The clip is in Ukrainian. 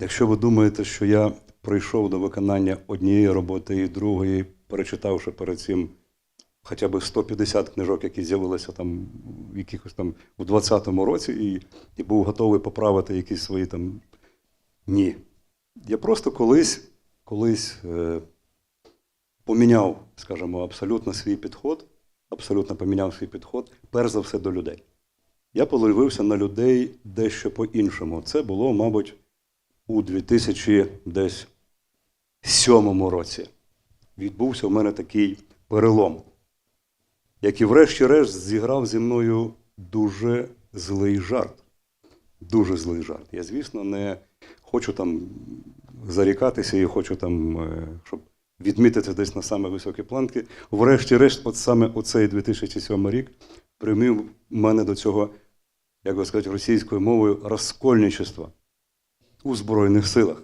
Якщо ви думаєте, що я прийшов до виконання однієї роботи і другої, перечитавши перед цим хоча б 150 книжок, які з'явилися там в якихось там у 20-му році, і, і був готовий поправити якісь свої там. Ні. Я просто колись, колись е, поміняв, скажімо, абсолютно свій підход, абсолютно поміняв свій підход, перш за все до людей. Я подивився на людей дещо по-іншому. Це було, мабуть, у 2007 році. Відбувся у мене такий перелом, який, врешті-решт, зіграв зі мною дуже злий жарт. Дуже злий жарт. Я, звісно, не хочу там зарікатися і хочу там, е, щоб відмітити десь на саме високі планки. Врешті-решт, от саме оцей 2007 рік примів мене до цього, як би сказати, російською мовою розкольничества у Збройних силах.